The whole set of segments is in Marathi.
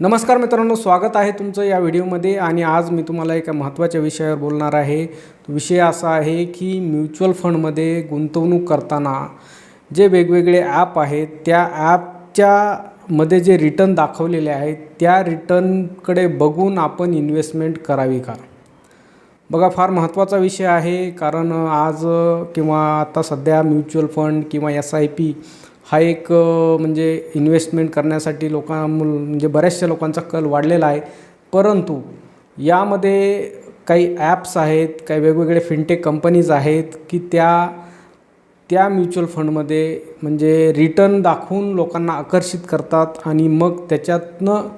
नमस्कार मित्रांनो स्वागत आहे तुमचं या व्हिडिओमध्ये आणि आज मी तुम्हाला एका महत्त्वाच्या विषयावर बोलणार आहे. विषय असा आहे की म्युच्युअल फंडमध्ये गुंतवणूक करताना जे वेगवेगळे ॲप आहेत त्या ॲपच्या मध्ये जे रिटर्न दाखवलेले आहेत त्या रिटर्नकडे बघून आपण इन्व्हेस्टमेंट करावी का? बघा फार महत्त्वाचा विषय आहे कारण आज किंवा आता सध्या म्युच्युअल फंड किंवा एस आय पी हा एक म्हणजे इन्व्हेस्टमेंट करण्यासाठी लोकां म्हणजे बऱ्याचशा लोकांचा कल वाढलेला आहे. परंतु यामध्ये काही ॲप्स आहेत काही वेगवेगळे फिनटेक कंपनीज आहेत की त्या त्या म्युच्युअल फंडमध्ये म्हणजे रिटर्न दाखवून लोकांना आकर्षित करतात आणि मग त्याच्यातनं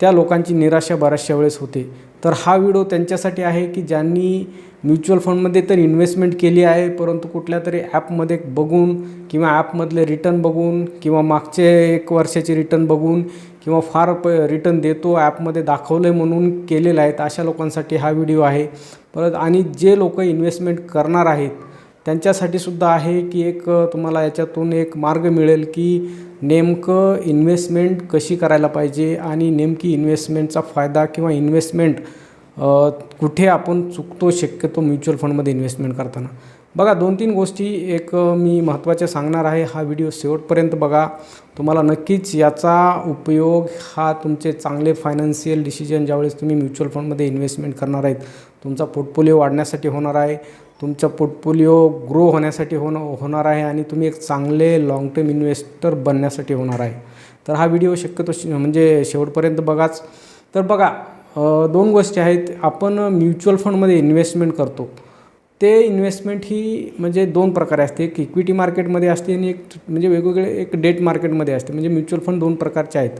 त्या लोकांची निराशा बऱ्याचशा वेळेस होते. तर हा व्हिडिओ त्यांच्यासाठी आहे की ज्यांनी म्युच्युअल फंडमध्ये तर इन्व्हेस्टमेंट केली आहे परंतु कुठल्या तरी ॲपमध्ये बघून किंवा ॲपमधले रिटर्न बघून किंवा मागचे एक वर्षाचे रिटर्न बघून किंवा फार प रिटर्न देतो ॲपमध्ये दाखवलं आहे म्हणून केलेलं आहे तर अशा लोकांसाठी हा व्हिडिओ आहे. परत आणि जे लोक इन्व्हेस्टमेंट करणार आहेत त्यांच्यासाठी सुद्धा आहे की एक तुम्हाला याच्यातून एक मार्ग मिळेल की नेमकं इन्व्हेस्टमेंट कशी करायला पाहिजे आणि नेमकी इन्व्हेस्टमेंटचा फायदा किंवा इन्व्हेस्टमेंट कुठे आपण चुकतो शक्यतो म्युच्युअल फंडमध्ये इन्व्हेस्टमेंट करताना. बघा दोन तीन गोष्टी एक मी महत्त्वाच्या सांगणार आहे. हा व्हिडिओ शेवटपर्यंत बघा. तुम्हाला नक्कीच याचा उपयोग हा तुमचे चांगले फायनान्शियल डिसिजन ज्यावेळेस तुम्ही म्युच्युअल फंडमध्ये इन्व्हेस्टमेंट करणार आहेत तुमचा पोर्टफोलिओ वाढण्यासाठी होणार आहे तुमचा पोर्टफोलिओ ग्रो होण्यासाठी होणं होणार आहे आणि तुम्ही एक चांगले लाँग टर्म इन्व्हेस्टर बनण्यासाठी होणार आहे. तर हा व्हिडिओ शक्यतो श म्हणजे शेवटपर्यंत बघाच. तर बघा दोन गोष्टी आहेत. आपण म्युच्युअल फंडमध्ये इन्व्हेस्टमेंट करतो. ते इन्व्हेस्टमेंट ही म्हणजे दोन प्रकारे असते. एक इक्विटी मार्केटमध्ये असते आणि एक म्हणजे वेगवेगळे एक डेट मार्केटमध्ये असते. म्हणजे म्युच्युअल फंड दोन प्रकारचे आहेत.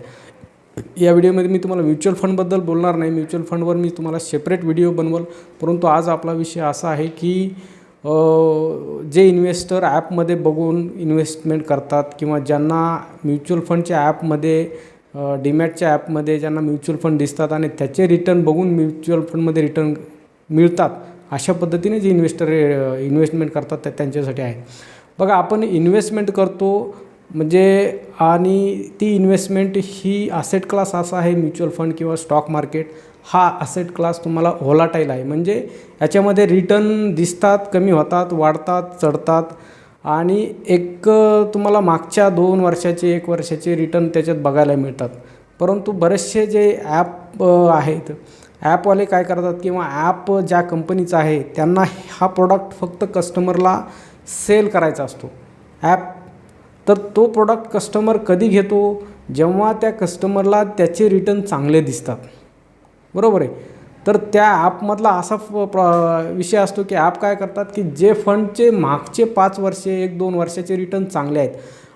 या व्हिडिओमध्ये मी तुम्हाला म्युच्युअल फंडबद्दल बोलणार नाही. म्युच्युअल फंडवर मी तुम्हाला सेपरेट व्हिडिओ बनवल. परंतु आज आपला विषय असा आहे की जे इन्व्हेस्टर ॲपमध्ये बघून इन्व्हेस्टमेंट करतात किंवा ज्यांना म्युच्युअल फंडच्या ॲपमध्ये डीमॅटच्या ॲपमध्ये ज्यांना म्युच्युअल फंड दिसतात आणि त्याचे रिटर्न बघून म्युच्युअल फंडमध्ये रिटर्न मिळतात अशा पद्धतीने जे इन्व्हेस्टर इन्व्हेस्टमेंट करतात त्या त्यांच्यासाठी आहे. बघा आपण इन्व्हेस्टमेंट करतो म्हणजे आणि ती इन्व्हेस्टमेंट ही असेट क्लास असा आहे म्युच्युअल फंड किंवा स्टॉक मार्केट हा असेट क्लास तुम्हाला होलाटाईल आहे. म्हणजे याच्यामध्ये रिटर्न दिसतात कमी होतात वाढतात चढतात आणि एक तुम्हाला मागच्या दोन वर्षाचे एक वर्षाचे रिटर्न त्याच्यात बघायला मिळतात. परंतु बरेचसे जे ॲप आहेत ॲपवाले काय करतात किंवा ॲप ज्या कंपनीचा आहे त्यांना हा प्रोडक्ट फक्त कस्टमरला सेल करायचा असतो. ॲप तर तो प्रोडक्ट कस्टमर कधी घेतो? जेव्हा त्या कस्टमरला त्याचे रिटर्न चांगले दिसतात. बरोबर आहे? तर त्या ॲपमधला असा प्र- विषय असतो की ॲप काय करतात की जे फंडचे मागचे पाच वर्षे एक दोन वर्षाचे रिटर्न चांगले आहेत.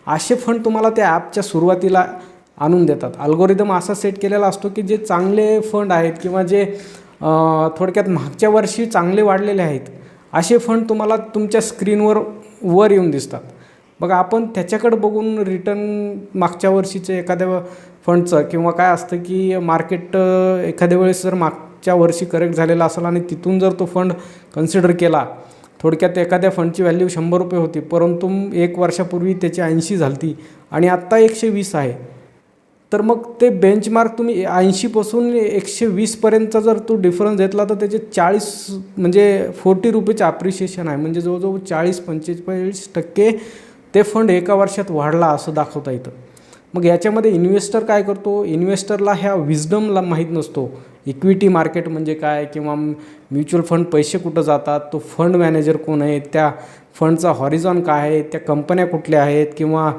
असे फंड तुम्हाला त्या ॲपच्या सुरुवातीला आणून देतात. अल्गोरिदम असा सेट केलेला असतो की जे चांगले फंड आहेत किंवा जे थोडक्यात मागच्या वर्षी चांगले वाढलेले आहेत असे फंड तुम्हाला तुमच्या स्क्रीनवर वर येऊन दिसतात. बघा आपण त्याच्याकडे बघून रिटर्न मागच्या वर्षीचं एखाद्या फंडचं किंवा काय असतं की मार्केट एखाद्या वेळेस जर मागच्या वर्षी करेक्ट झालेला असेल आणि तिथून जर तो फंड कन्सिडर केला थोडक्यात एखाद्या फंडची व्हॅल्यू शंभर रुपये होती परंतु एक वर्षापूर्वी त्याची ऐंशी झालती आणि आत्ता एकशे वीस आहे. तर मग ते बेंचमार्क तुम्ही ऐंशीपासून एकशे वीसपर्यंतचा जर तो डिफरन्स घेतला तर त्याचे चाळीस म्हणजे फोर्टी रुपीचं अप्रिशिएशन आहे. म्हणजे जवळजवळ चाळीस पंचेचाळीस टक्के ते फंड एका वर्षात वाढला असं दाखवता येतं. मग याच्यामध्ये इन्व्हेस्टर काय करतो? इन्व्हेस्टरला ह्या विजडमला माहीत नसतो. इक्विटी मार्केट म्हणजे काय? किंवा म्युच्युअल फंड पैसे कुठं जातात? तो फंड मॅनेजर कोण आहे? त्या फंडचा हॉरिझॉन काय आहे? त्या कंपन्या कुठल्या आहेत? किंवा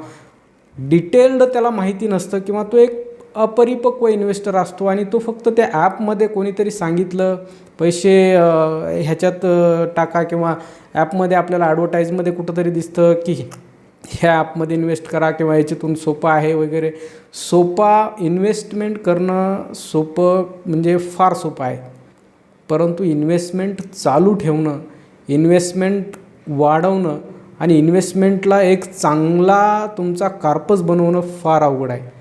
डिटेल्ड त्याला माहिती नसतं किंवा तो एक अपरिपक्व इन्व्हेस्टर असतो आणि तो फक्त त्या ॲपमध्ये कोणीतरी सांगितलं पैसे ह्याच्यात टाका किंवा ॲपमध्ये आपल्याला ॲडव्हर्टाईजमध्ये कुठंतरी दिसतं की ह्या ॲपमध्ये इन्व्हेस्ट करा किंवा याच्यातून सोपं आहे वगैरे. सोपा इन्व्हेस्टमेंट करणं सोपं म्हणजे फार सोपं आहे. परंतु इन्व्हेस्टमेंट चालू ठेवणं इन्व्हेस्टमेंट वाढवणं आणि इन्व्हेस्टमेंटला एक चांगला तुमचा कार्पस बनवणं फार अवघड आहे.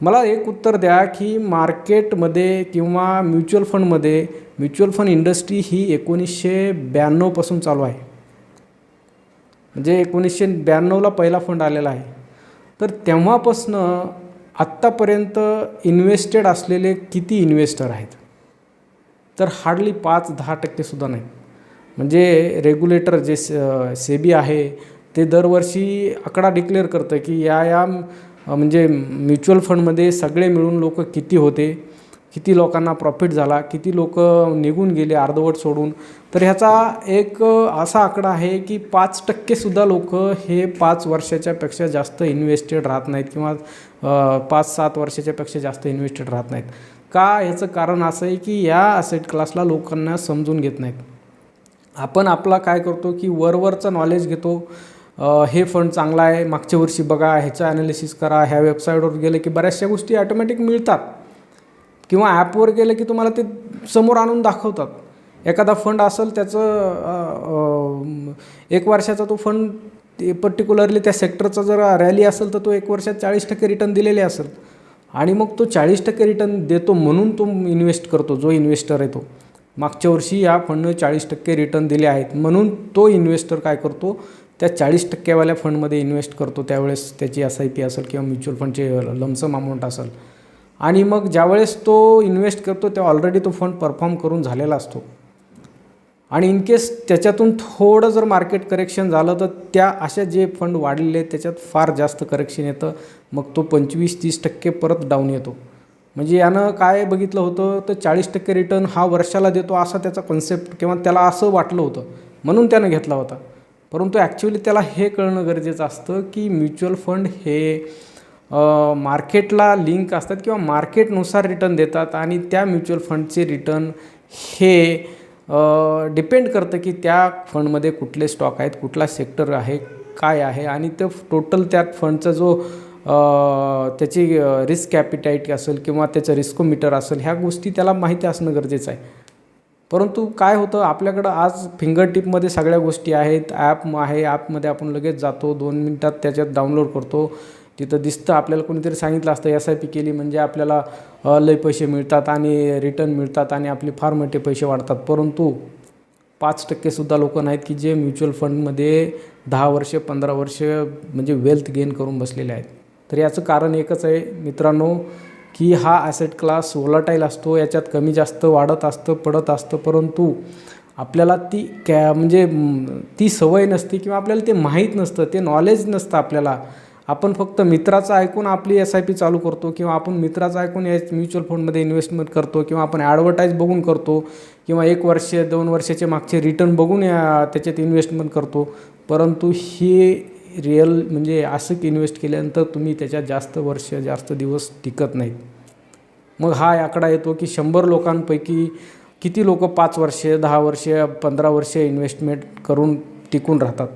मला एक उत्तर द्या की मार्केटमध्ये किंवा म्युच्युअल फंडमध्ये म्युच्युअल फंड इंडस्ट्री ही एकोणीसशे ब्याण्णवपासून चालू आहे. म्हणजे एकोणीसशे ब्याण्णवला पहिला फंड आलेला आहे. तर तेव्हापासनं आत्तापर्यंत इन्व्हेस्टेड असलेले किती इन्व्हेस्टर आहेत? तर हार्डली पाच दहा टक्केसुद्धा नाही. म्हणजे रेग्युलेटर जे सेबी आहे ते दरवर्षी आकडा डिक्लेअर करतं की या या म्हणजे म्युच्युअल फंडमध्ये सगळे मिळून लोक किती होते किती लोकांना प्रॉफिट झाला किती लोक निघून गेले अर्धवट सोडून. तर ह्याचा एक असा आकडा आहे की पाच टक्केसुद्धा लोक हे पाच वर्षाच्यापेक्षा जास्त इन्व्हेस्टेड राहत नाहीत किंवा पाच सात वर्षाच्यापेक्षा जास्त इन्व्हेस्टेड राहत नाहीत. का ह्याचं कारण असं आहे की या असेट क्लासला लोकांना समजून घेत नाहीत. आपण आपला काय करतो की वरवरचं नॉलेज घेतो. हे फंड चांगला आहे मागच्या वर्षी बघा ह्याचं ॲनालिसिस करा ह्या वेबसाईटवर गेलं की बऱ्याचशा गोष्टी ऑटोमॅटिक मिळतात. किंवा ॲपवर गेलं की तुम्हाला ते समोर आणून दाखवतात. एखादा फंड असेल त्याचं एक वर्षाचा तो फंड ते पर्टिक्युलरली त्या सेक्टरचा जर रॅली असेल तर तो एक वर्षात चाळीस टक्के रिटर्न दिलेले असेल. आणि मग तो चाळीस टक्के रिटर्न देतो म्हणून तो इन्व्हेस्ट करतो जो इन्व्हेस्टर आहे तो. मागच्या वर्षी या फंडनं चाळीस टक्के रिटर्न दिले आहेत. म्हणून तो इन्व्हेस्टर काय करतो? त्या चाळीस टक्केवाल्या फंडमध्ये इन्व्हेस्ट करतो. त्यावेळेस त्याची एस आय पी असेल किंवा म्युच्युअल फंडचे लमसम अमाऊंट असेल. आणि मग ज्यावेळेस तो इन्व्हेस्ट करतो तेव्हा ऑलरेडी तो फंड परफॉर्म करून झालेला असतो. आणि इन केस त्याच्यातून थोडं जर मार्केट करेक्शन झालं तर त्या अशा जे फंड वाढलेले आहेत त्याच्यात फार जास्त करेक्शन येतं. मग तो पंचवीस तीस टक्के परत डाऊन येतो. म्हणजे यानं काय बघितलं होतं तर चाळीस टक्के रिटर्न हा वर्षाला देतो असा त्याचा कन्सेप्ट किंवा त्याला असं वाटलं होतं म्हणून त्यानं घेतला होता. परंतु ॲक्च्युली त्याला हे कळणं गरजेचं असतं की म्युच्युअल फंड हे मार्केटला लिंक असतात किंवा मार्केटनुसार रिटर्न देतात आणि त्या म्युच्युअल फंडचे रिटर्न हे डिपेंड करतं की त्या फंडमध्ये कुठले स्टॉक आहेत कुठला सेक्टर आहे काय आहे आणि तो टोटल त्या फंडचा जो त्याची रिस्क कॅपिटाईट असेल किंवा त्याचं रिस्कोमीटर असेल ह्या गोष्टी त्याला माहिती असणं गरजेचं आहे. परंतु काय होतं आपल्याकडं आज फिंगर टिपमध्ये सगळ्या गोष्टी आहेत ॲप आहे ॲपमध्ये आपण लगेच जातो दोन मिनटात त्याच्यात डाउनलोड करतो. तिथं दिसतं आपल्याला कोणीतरी सांगितलं असतं एस आय पी केली म्हणजे आपल्याला लय पैसे मिळतात आणि रिटर्न मिळतात आणि आपले फार मोठे पैसे वाढतात. परंतु पाच टक्केसुद्धा लोक नाहीत की जे म्युच्युअल फंडमध्ये दहा वर्ष पंधरा वर्ष म्हणजे वेल्थ गेन करून बसलेले आहेत. तर याचं कारण एकच आहे मित्रांनो की हा ॲसेट क्लास वोलाटाईल असतो याच्यात कमी जास्त वाढत असतं पडत असतं परंतु आपल्याला ती कॅ म्हणजे ती सवय नसते किंवा आपल्याला ते माहीत नसतं ते नॉलेज नसतं आपल्याला. आपण फक्त मित्राचं ऐकून आपली एस आय पी चालू करतो किंवा आपण मित्राचं ऐकून या म्युच्युअल फंडमध्ये इन्व्हेस्टमेंट करतो किंवा आपण ॲडव्हर्टाईज बघून करतो किंवा एक वर्ष दोन वर्षाचे मागचे रिटर्न बघून या त्याच्यात इन्व्हेस्टमेंट करतो. परंतु हे रिअल म्हणजे असं इन्व्हेस्ट केल्यानंतर तुम्ही त्याच्यात जास्त वर्ष जास्त दिवस टिकत नाहीत. मग हा आकडा येतो की शंभर लोकांपैकी किती लोक पाच वर्ष दहा वर्ष पंधरा वर्ष इन्व्हेस्टमेंट करून टिकून राहतात?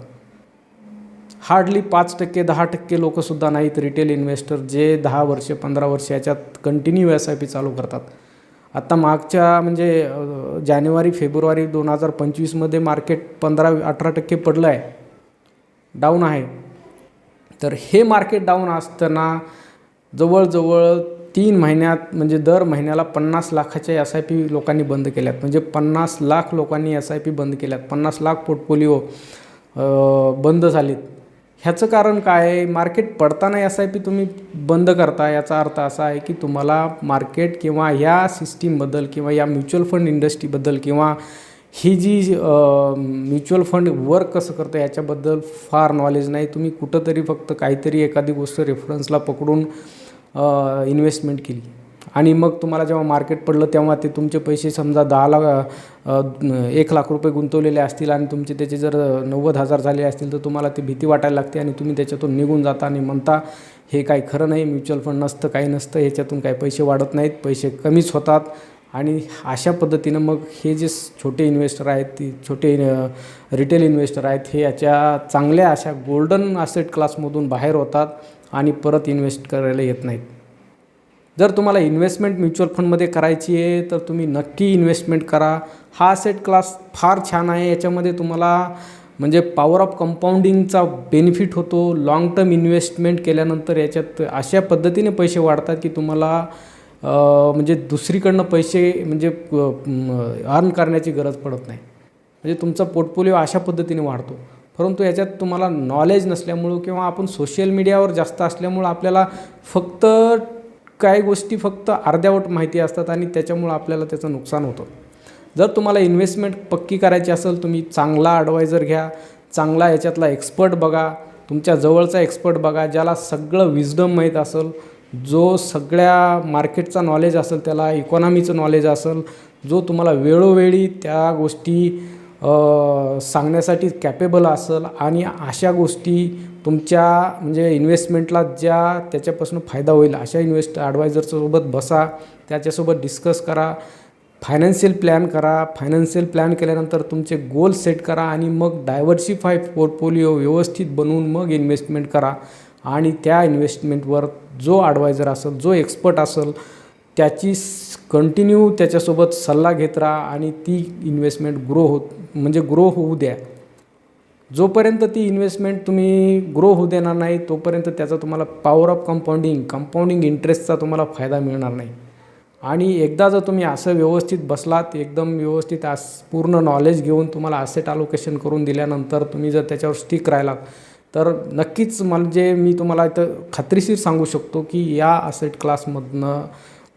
हार्डली पाच टक्के दहा टक्के लोकंसुद्धा नाहीत रिटेल इन्व्हेस्टर जे दहा वर्ष पंधरा वर्ष याच्यात कंटिन्यू एस आय पी चालू करतात. आत्ता मागच्या म्हणजे जानेवारी फेब्रुवारी दोन हजार पंचवीसमध्ये मार्केट पंधरा अठरा टक्के पडलं आहे डाऊन आहे. तर हे मार्केट डाऊन असताना जवळजवळ तीन महिन्यात म्हणजे दर महिन्याला पन्नास लाखाच्या एस आय पी लोकांनी बंद केल्यात. म्हणजे पन्नास लाख लोकांनी एस आय पी बंद केल्यात. पन्नास लाख पोर्टफोलिओ बंद झालेत. ह्याचं कारण काय आहे? मार्केट पडताना एस आय पी तुम्ही बंद करता. याचा अर्थ असा आहे की तुम्हाला मार्केट किंवा या सिस्टीमबद्दल किंवा या म्युच्युअल फंड इंडस्ट्रीबद्दल किंवा ही जी म्युच्युअल फंड वर्क कसं करतं याच्याबद्दल फार नॉलेज नाही. तुम्ही कुठंतरी फक्त काहीतरी एखादी गोष्ट रेफरन्सला पकडून इन्व्हेस्टमेंट केली. आणि मग तुम्हाला जेव्हा मार्केट पडलं तेव्हा ते तुमचे पैसे समजा दहा लाख एक लाख रुपये गुंतवलेले असतील आणि तुमचे त्याचे जर नव्वद हजार झाले असतील तर तुम्हाला ती भीती वाटायला लागते आणि तुम्ही त्याच्यातून निघून जाता आणि म्हणता हे काही खरं नाही म्युच्युअल फंड नसतं काही नसतं ह्याच्यातून काही पैसे वाढत नाहीत पैसे कमीच होतात. आणि अशा पद्धतीनं मग हे जे छोटे इन्व्हेस्टर आहेत ती छोटे रिटेल इन्व्हेस्टर आहेत हे याच्या चांगल्या अशा गोल्डन असेट क्लासमधून बाहेर होतात आणि परत इन्व्हेस्ट करायला येत नाहीत. जर तुम्हाला इन्व्हेस्टमेंट म्युच्युअल फंडमध्ये करायची आहे तर तुम्ही नक्की इन्व्हेस्टमेंट करा. हा असेट क्लास फार छान आहे. याच्यामध्ये तुम्हाला म्हणजे पॉवर ऑफ कंपाऊंडिंगचा बेनिफिट होतो. लाँग टर्म इन्व्हेस्टमेंट केल्यानंतर याच्यात अशा पद्धतीने पैसे वाढतात की तुम्हाला म्हणजे दुसरीकडनं पैसे म्हणजे अर्न करण्याची गरज पडत नाही. म्हणजे तुमचा पोर्टफोलिओ अशा पद्धतीने वाढतो. परंतु याच्यात तुम्हाला नॉलेज नसल्यामुळं किंवा आपण सोशल मीडियावर जास्त असल्यामुळं आपल्याला फक्त काही गोष्टी फक्त अर्ध्यावट माहिती असतात आणि त्याच्यामुळं आपल्याला त्याचं नुकसान होतं. जर तुम्हाला इन्व्हेस्टमेंट पक्की करायची असेल तुम्ही चांगला ॲडवायझर घ्या चांगला याच्यातला एक्सपर्ट बघा तुमच्या जवळचा एक्सपर्ट बघा ज्याला सगळं विजडम माहीत असेल जो सगळ्या मार्केटचा नॉलेज असेल त्याला इकॉनॉमीचं नॉलेज असेल जो तुम्हाला वेळोवेळी त्या गोष्टी सांगण्यासाठी कॅपेबल असेल आणि अशा गोष्टी तुमच्या म्हणजे इन्व्हेस्टमेंटला ज्या त्याच्यापासून फायदा होईल अशा इन्व्हेस्ट ॲडवायझरसोबत बसा त्याच्यासोबत डिस्कस करा फायनान्शियल प्लॅन करा फायनान्शियल प्लॅन केल्यानंतर तुमचे गोल सेट करा आणि मग डायव्हर्सिफाय पोर्टफोलिओ व्यवस्थित बनवून मग इन्व्हेस्टमेंट करा. आणि त्या इन्व्हेस्टमेंटवर जो ॲडवायझर असेल जो एक्सपर्ट असेल त्याची कंटिन्यू त्याच्यासोबत सल्ला घेत राहा आणि ती इन्व्हेस्टमेंट ग्रो होत म्हणजे ग्रो होऊ द्या. जोपर्यंत ती इन्व्हेस्टमेंट तुम्ही ग्रो होऊ देणार नाही तोपर्यंत त्याचा तुम्हाला पॉवर ऑफ कंपाऊंडिंग कंपाऊंडिंग इंटरेस्टचा तुम्हाला फायदा मिळणार नाही. आणि एकदा जर तुम्ही असं व्यवस्थित बसलात एकदम व्यवस्थित आस पूर्ण नॉलेज घेऊन तुम्हाला असेट अलोकेशन करून दिल्यानंतर तुम्ही जर त्याच्यावर स्टिक राहिलात तर नक्कीच म्हणजे मी तुम्हाला इथं खात्रीशीर सांगू शकतो की या असेट क्लासमधनं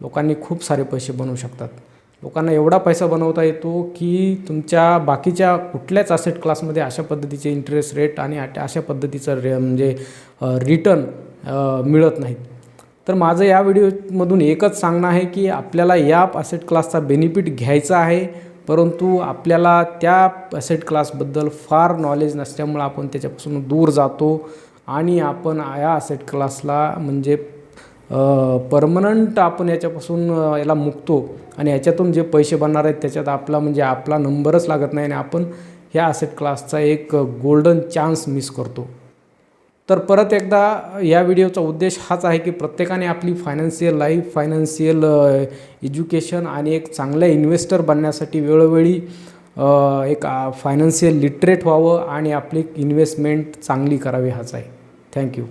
लोकांनी खूप सारे पैसे बनवू शकतात. लोकांना एवढा पैसा बनवता येतो की तुमच्या बाकीच्या कुठल्याच असेट क्लासमध्ये अशा पद्धतीचे इंटरेस्ट रेट आणि अशा पद्धतीचं रे म्हणजे रिटर्न मिळत नाहीत. तर माझं या व्हिडिओमधून एकच सांगणं आहे की आपल्याला या असेट क्लासचा बेनिफिट घ्यायचा आहे. परंतु आपल्याला त्या असेट क्लासबद्दल फार नॉलेज नसल्यामुळं आपण त्याच्यापासून दूर जातो आणि आपण या असेट क्लासला म्हणजे परमनंट आपण याच्यापासून याला मुकतो. आणि याच्यातून जे पैसे बनणार आहेत त्याच्यात आपला म्हणजे आपला नंबरच लागत नाही आणि आपण ह्या असेट क्लासचा एक गोल्डन चान्स मिस करतो. तर परत एकदा या व्हिडिओचा उद्देश हाच आहे की प्रत्येकाने आपली फायनान्शियल लाईफ फायनान्शियल एज्युकेशन आणि एक चांगल्या इन्व्हेस्टर बनण्यासाठी वेळोवेळी एक फायनान्शियल लिटरेट व्हावं आणि आपली इन्व्हेस्टमेंट चांगली करावी हाच आहे. थँक्यू